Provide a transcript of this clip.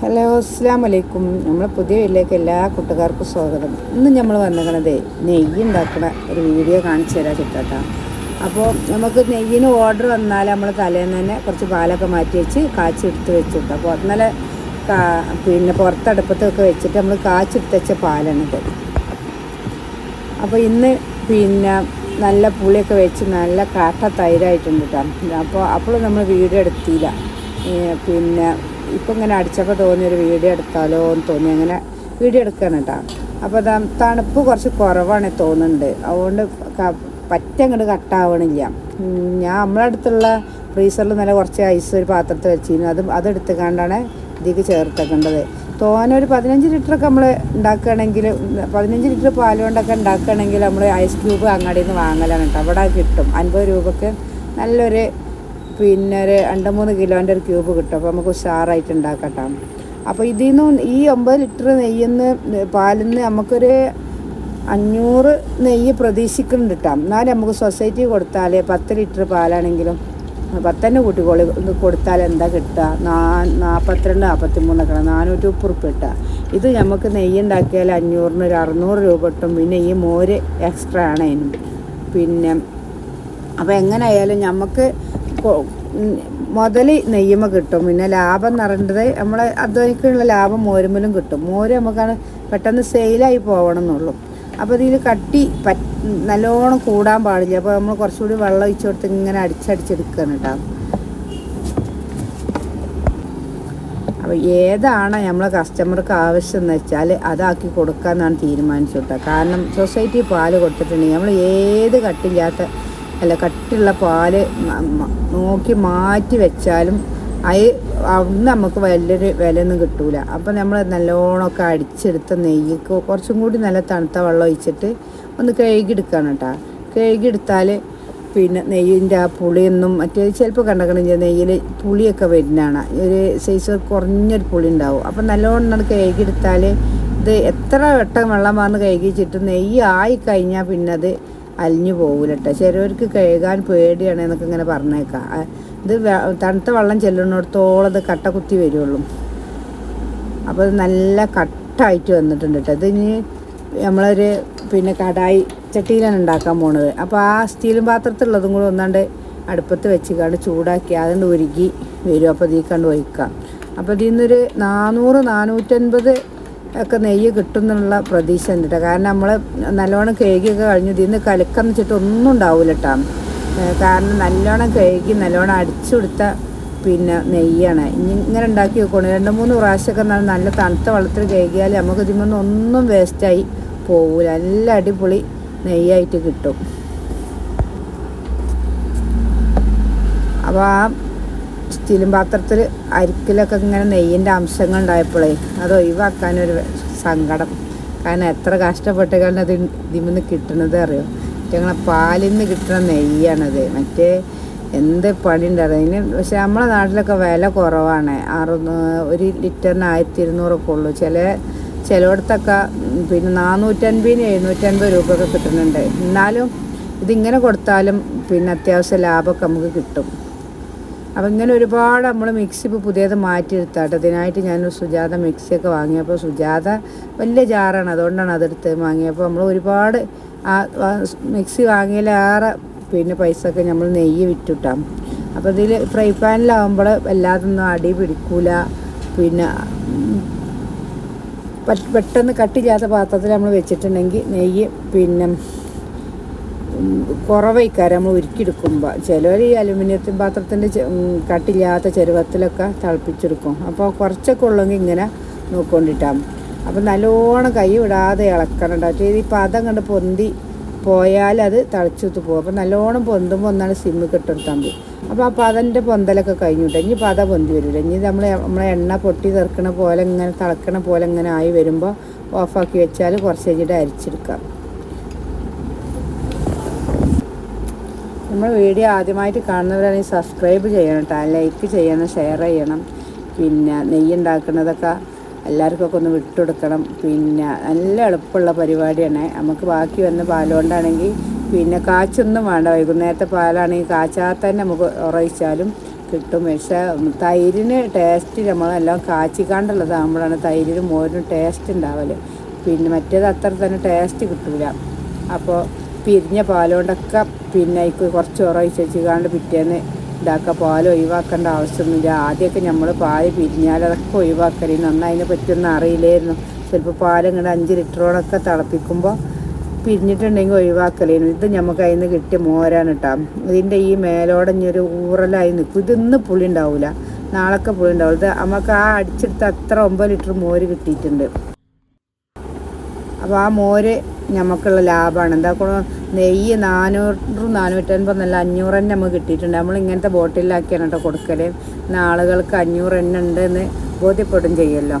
Hello അസ്സാം വലൈക്കും നമ്മളെ പുതിയ വീട്ടിലേക്ക് എല്ലാ കൂട്ടുകാർക്കും സ്വാഗതം. ഇന്ന് നമ്മൾ വന്നിരിക്കുന്നത് നെയ്യ് ഉണ്ടാക്കുന്ന ഒരു വീഡിയോ കാണിച്ചു തരാം ചിട്ടാട്ടാ അപ്പോൾ നമുക്ക് നെയ്യിന് ഓർഡർ വന്നാൽ നമ്മൾ തലേന്ന് തന്നെ കുറച്ച് പാലൊക്കെ മാറ്റി വെച്ച് കാച്ചെടുത്ത് വെച്ചിട്ട് അപ്പോൾ ഇന്നലെ പിന്നെ പുറത്തടുപ്പത്തൊക്കെ വെച്ചിട്ട് നമ്മൾ കാച്ചെടുത്ത് വെച്ച പാലാണിത് അപ്പോൾ ഇന്ന് പിന്നെ നല്ല പുളിയൊക്കെ വെച്ച് നല്ല കാട്ട തൈരായിട്ടുണ്ട് കേട്ടോ. അപ്പോൾ അപ്പോൾ നമ്മൾ വീഡിയോ എടുത്തില്ല. പിന്നെ ഇപ്പം ഇങ്ങനെ അടിച്ചപ്പോൾ തോന്നിയൊരു വീഡിയോ എടുത്താലോ എന്ന് തോന്നി. അങ്ങനെ വീഡിയോ എടുക്കണം കേട്ടോ അപ്പോൾ അതാ തണുപ്പ് കുറച്ച് കുറവാണ് തോന്നുന്നുണ്ട്. അതുകൊണ്ട് പറ്റ അങ്ങോട്ട് കട്ടാവണില്ല ഞാൻ നമ്മളടുത്തുള്ള ഫ്രീസറിൽ നല്ല കുറച്ച് ഐസ് ഒരു പാത്രത്തിൽ വെച്ചിരുന്നു. അത് അതെടുത്ത് കണ്ടാണ് ഇതിലേക്ക് ചേർത്തേക്കേണ്ടത്. തോനെ ഒരു പതിനഞ്ച് ലിറ്ററൊക്കെ നമ്മൾ ഉണ്ടാക്കുകയാണെങ്കിൽ പതിനഞ്ച് ലിറ്റർ പാൽ കൊണ്ടൊക്കെ ഉണ്ടാക്കുകയാണെങ്കിൽ നമ്മൾ ഐസ് ക്യൂബ് അങ്ങാടിയിൽ നിന്ന് വാങ്ങലാണ് കേട്ടോ അവിടെ കിട്ടും. അൻപത് രൂപക്ക് നല്ലൊരു പിന്നെ ഒരു രണ്ട് മൂന്ന് കിലോന്റെ ഒരു ക്യൂബ് കിട്ടും. അപ്പോൾ നമുക്ക് ഉഷാറായിട്ട് ഉണ്ടാക്കട്ടോ. അപ്പോൾ ഇതിൽ നിന്ന് ഈ ഒമ്പത് ലിറ്റർ നെയ്യെന്ന് പാലിൽ നിന്ന് നമുക്കൊരു അഞ്ഞൂറ് നെയ്യ് പ്രതീക്ഷിക്കുന്നുണ്ട് കേട്ടോ. എന്നാലും നമുക്ക് സൊസൈറ്റി കൊടുത്താൽ പത്ത് ലിറ്റർ പാലാണെങ്കിലും പത്തന്നെ കൂട്ടിക്കോളി. കൊടുത്താൽ എന്താ കിട്ടുക? നാ നാൽപ്പത്തിരണ്ട് നാൽപ്പത്തി മൂന്നൊക്കെ നാനൂറ്റി മുപ്പത് ഉറുപ്പ് കിട്ടുക. ഇത് നമുക്ക് നെയ്യ് ഉണ്ടാക്കിയാൽ അഞ്ഞൂറിന് ഒരു അറുന്നൂറ് രൂപ കിട്ടും. പിന്നെ ഈ മോര് എക്സ്ട്രാ ആണ് അതിനും. പിന്നെ അപ്പോൾ എങ്ങനെയായാലും നമുക്ക് മുതൽ നെയ്യമ കിട്ടും. പിന്നെ ലാഭം പറയുന്നത് നമ്മൾ അധ്വാനിക്കാനുള്ള ലാഭം മോരുമ്മലും കിട്ടും. മോര് നമുക്കാണ് പെട്ടെന്ന് സെയിലായി പോകണം എന്നുള്ളൂ അപ്പോൾ ഇതിൽ കട്ടി പ നല്ലോണം കൂടാൻ പാടില്ല. അപ്പോൾ നമ്മൾ കുറച്ചുകൂടി വെള്ളം ഒഴിച്ചു കൊടുത്ത് ഇങ്ങനെ അടിച്ചടിച്ചെടുക്കുകയാണ് കേട്ടോ. അപ്പോൾ ഏതാണ് നമ്മളെ കസ്റ്റമർക്ക് ആവശ്യം എന്ന് വെച്ചാൽ അതാക്കി കൊടുക്കാമെന്നാണ് തീരുമാനിച്ചു കാരണം സൊസൈറ്റി പാൽ കൊടുത്തിട്ടുണ്ടെങ്കിൽ നമ്മൾ ഏത് കട്ടില്ലാത്ത അല്ല കട്ടിയുള്ള പാൽ നോക്കി മാറ്റി വെച്ചാലും അത് അവിടുന്ന് നമുക്ക് വലിയൊരു വിലയൊന്നും കിട്ടൂല. അപ്പം നമ്മൾ നല്ലോണമൊക്കെ അടിച്ചെടുത്ത നെയ്യ്ക്ക് കുറച്ചും കൂടി നല്ല തണുത്ത വെള്ളം ഒഴിച്ചിട്ട് ഒന്ന് കഴുകിയെടുക്കുകയാണ് കേട്ടോ. കഴുകിയെടുത്താൽ പിന്നെ നെയ്യിന്റെ ആ പുളിയൊന്നും മറ്റേ ചിലപ്പോൾ കണ്ടക്കണം നെയ്യിൽ പുളിയൊക്കെ വരുന്നതാണ്. ഒരു സൈസ് കുറഞ്ഞൊരു പുളി ഉണ്ടാവും. അപ്പം നല്ലോണം അത് കഴുകിയെടുത്താൽ ഇത് എത്ര വട്ടം വെള്ളം വാർന്ന് കഴുകിച്ചിട്ട് നെയ്യ് ആയി കഴിഞ്ഞാൽ പിന്നെ അത് അലിഞ്ഞു പോകില്ല കേട്ടോ ചിലവർക്ക് കഴുകാൻ പേടിയാണ് എന്നൊക്കെ ഇങ്ങനെ പറഞ്ഞേക്കാം. ഇത് തണുത്ത വെള്ളം ചെല്ലുന്നിടത്തോളം അത് കട്ട കുത്തി വരുള്ളൂ. അപ്പോൾ നല്ല കട്ടായിട്ട് വന്നിട്ടുണ്ട് കേട്ടോ ഇത് ഇനി നമ്മളൊരു പിന്നെ കടായി ചട്ടിയിലാണ് ഉണ്ടാക്കാൻ പോണത്. അപ്പോൾ ആ സ്റ്റീലും പാത്രത്തിലുള്ളതും കൂടെ ഒന്നാണ്ട് അടുപ്പത്ത് വെച്ച് കണ്ട് ചൂടാക്കി അതുകൊണ്ട് ഉരുകി വരും. അപ്പോൾ ഇതിൽ കണ്ട് ഒഴിക്കാം. അപ്പോൾ ഇതിൽ നിന്നൊരു നാനൂറ് നാനൂറ്റൻപത് ഒക്കെ നെയ്യ് കിട്ടും എന്നുള്ള പ്രതീക്ഷ ഉണ്ട് കാരണം നമ്മൾ നല്ലോണം കഴുകിയൊക്കെ കഴിഞ്ഞു. ഇതിന്ന് കലക്കെന്ന് വെച്ചിട്ട് ഒന്നും ഉണ്ടാവില്ല കേട്ടോ കാരണം നല്ലോണം കഴുകി നല്ലോണം അടിച്ചു കൊടുത്ത പിന്നെ നെയ്യാണ്. ഇനി ഇങ്ങനെ ഉണ്ടാക്കി വെക്കണം രണ്ട് മൂന്ന് പ്രാവശ്യമൊക്കെ നല്ല തണുത്ത വെള്ളത്തിൽ കഴുകിയാൽ നമുക്ക് ഇതിമൊന്നും ഒന്നും വേസ്റ്റായി പോവില്ല നല്ല അടിപൊളി നെയ്യായിട്ട് കിട്ടും. അപ്പോൾ ആ സ്റ്റീലും പാത്രത്തിൽ അരിക്കലൊക്കെ ഇങ്ങനെ നെയ്യിന്റെ അംശങ്ങൾ ഉണ്ടായപ്പോഴേ അത് ഒഴിവാക്കാനൊരു സങ്കടം. കാരണം എത്ര കഷ്ടപ്പെട്ട് കാരണം അത് ഇതിൽ കിട്ടുന്നത് അറിയോ? ഞങ്ങളെ പാലിൽ നിന്ന് കിട്ടുന്ന നെയ്യാണത്. മറ്റേ എന്ത് പണി ഉണ്ടായിരുന്നു അതിന് പക്ഷെ നമ്മളെ നാട്ടിലൊക്കെ വില കുറവാണ്. അറുന്നൂ ഒരു ലിറ്ററിന് ആയിരത്തി ഇരുന്നൂറൊക്കെ ഉള്ളൂ. ചില ചിലയിടത്തൊക്കെ പിന്നെ നാനൂറ്റൻപതിന് എഴുന്നൂറ്റൻപത് രൂപയൊക്കെ കിട്ടുന്നുണ്ട്. എന്നാലും ഇതിങ്ങനെ കൊടുത്താലും പിന്നെ അത്യാവശ്യം ലാഭമൊക്കെ നമുക്ക് കിട്ടും. അപ്പം ഇങ്ങനെ ഒരുപാട് നമ്മൾ മിക്സി ഇപ്പോൾ പുതിയത് മാറ്റിയെടുത്താട്ടോ. ഇതിനായിട്ട് ഞാൻ സുജാത മിക്സിയൊക്കെ വാങ്ങിയപ്പോൾ സുജാത വലിയ ജാറാണ്. അതുകൊണ്ടാണ് അതെടുത്ത് വാങ്ങിയപ്പോൾ നമ്മൾ ഒരുപാട് ആ മിക്സി വാങ്ങിയാലേറെ പിന്നെ പൈസ ഒക്കെ നമ്മൾ നെയ്യ് വിറ്റിട്ടാം. അപ്പോൾ ഇതിൽ ഫ്രൈ പാനിലാവുമ്പോൾ വല്ലാതൊന്നും അടി പിടിക്കൂല. പിന്നെ പെട്ടെന്ന് കട്ടില്ലാത്ത പാത്രത്തിൽ നമ്മൾ വെച്ചിട്ടുണ്ടെങ്കിൽ നെയ്യ് പിന്നെ കുറവയ്ക്കാരം നമ്മൾ ഉരുക്കിയെടുക്കുമ്പോൾ ചിലർ ഈ അലുമിനിയത്തിൻ പാത്രത്തിന്റെ കട്ടില്ലാത്ത ചെരുവത്തിലൊക്കെ തിളപ്പിച്ചെടുക്കും. അപ്പോൾ കുറച്ചൊക്കെ ഉള്ളെങ്കിൽ ഇങ്ങനെ നോക്കൊണ്ടിട്ടാം അപ്പം നല്ലോണം കൈ വിടാതെ ഇളക്കണം കേട്ടോ ഈ പദം കണ്ട് പൊന്തി പോയാൽ അത് തിളച്ചുത്ത് പോകും. അപ്പം നല്ലോണം പൊന്തുമ്പോൾ ഒന്നാണ് സിമ്മ് കെട്ടെടുത്താൽ മതി. അപ്പോൾ ആ പതന്റെ പൊന്തലൊക്കെ കഴിഞ്ഞിട്ട്. ഇനി പത പൊന്തി വരില്ല ഇനി നമ്മൾ നമ്മളെ എണ്ണ പൊട്ടി തീർക്കണ പോലെ ഇങ്ങനെ തിളക്കണ പോലെ ഇങ്ങനെ ആയി വരുമ്പോൾ ഓഫാക്കി വെച്ചാൽ കുറച്ച് കഴിഞ്ഞിട്ട് അരിച്ചെടുക്കാം. നമ്മൾ വീഡിയോ ആദ്യമായിട്ട് കാണുന്നവരാണെങ്കിൽ സബ്സ്ക്രൈബ് ചെയ്യണം കേട്ടോ ലൈക്ക് ചെയ്യണം ഷെയർ ചെയ്യണം. പിന്നെ നെയ്യ് ഉണ്ടാക്കുന്നതൊക്കെ എല്ലാവർക്കൊക്കെ ഒന്ന് വിട്ടുകൊടുക്കണം പിന്നെ നല്ല എളുപ്പമുള്ള പരിപാടിയാണ്. നമുക്ക് ബാക്കി വന്ന പാലുകൊണ്ടാണെങ്കിൽ പിന്നെ കാച്ചൊന്നും വേണ്ട. വൈകുന്നേരത്തെ പാലാണെങ്കിൽ കാച്ചാൽ തന്നെ നമുക്ക് ഉറയിച്ചാലും കിട്ടും. പക്ഷേ തൈരിന് ടേസ്റ്റ് നമ്മളെല്ലാം കാച്ചിക്കാണ്ടുള്ളതാകുമ്പോഴാണ് തൈരിന് മോരിന് ടേസ്റ്റ് ഉണ്ടാവൽ പിന്നെ മറ്റേത് അത്ര തന്നെ ടേസ്റ്റ് കിട്ടില്ല അപ്പോൾ പിരിഞ്ഞ പാലുകൊണ്ടൊക്കെ പിന്നെ അതിക്ക് കുറച്ച് ഉറയിച്ച് വെച്ചുകാണ്ട് പിറ്റേന്ന് ഇതാക്കുക പാൽ ഒഴിവാക്കേണ്ട ആവശ്യമൊന്നുമില്ല ആദ്യമൊക്കെ നമ്മൾ പാൽ പിരിഞ്ഞാൽ അതൊക്കെ ഒഴിവാക്കൽ. നന്നായി അതിനെ പറ്റിയൊന്നും അറിയില്ലായിരുന്നു. ചിലപ്പോൾ പാലിങ്ങോട്ട് അഞ്ച് ലിറ്ററോളൊക്കെ തിളപ്പിക്കുമ്പോൾ പിരിഞ്ഞിട്ടുണ്ടെങ്കിൽ ഒഴിവാക്കലേനു. ഇത് നമുക്ക് അതിൽ നിന്ന് കിട്ടിയ മോരാണ് കേട്ടോ ഇതിന്റെ ഈ മേലോടെ ഇനി ഒരു ഊറലായി നിൽക്കും ഇതൊന്നും പുളി ഉണ്ടാവില്ല നാളൊക്കെ പുളി ഉണ്ടാവില്ല ഇത് നമുക്ക് ആ അടിച്ചെടുത്ത് അത്ര ഒമ്പത് ലിറ്റർ മോര് കിട്ടിയിട്ടുണ്ട്. അപ്പോൾ ആ മോര് നമുക്കുള്ള ലാഭമാണ് എന്താ നെയ്യ് നാനൂറ് നാനൂറ്റൻപത് നല്ല അഞ്ഞൂറ് തന്നെ നമുക്ക് കിട്ടിയിട്ടുണ്ട്. നമ്മൾ ഇങ്ങനത്തെ ബോട്ടിലാക്കിയാണ് കേട്ടോ കൊടുക്കൽ ആളുകൾക്ക് അഞ്ഞൂറ് എണ്ണ ഉണ്ടെന്ന് ബോധ്യപ്പെടും ചെയ്യുമല്ലോ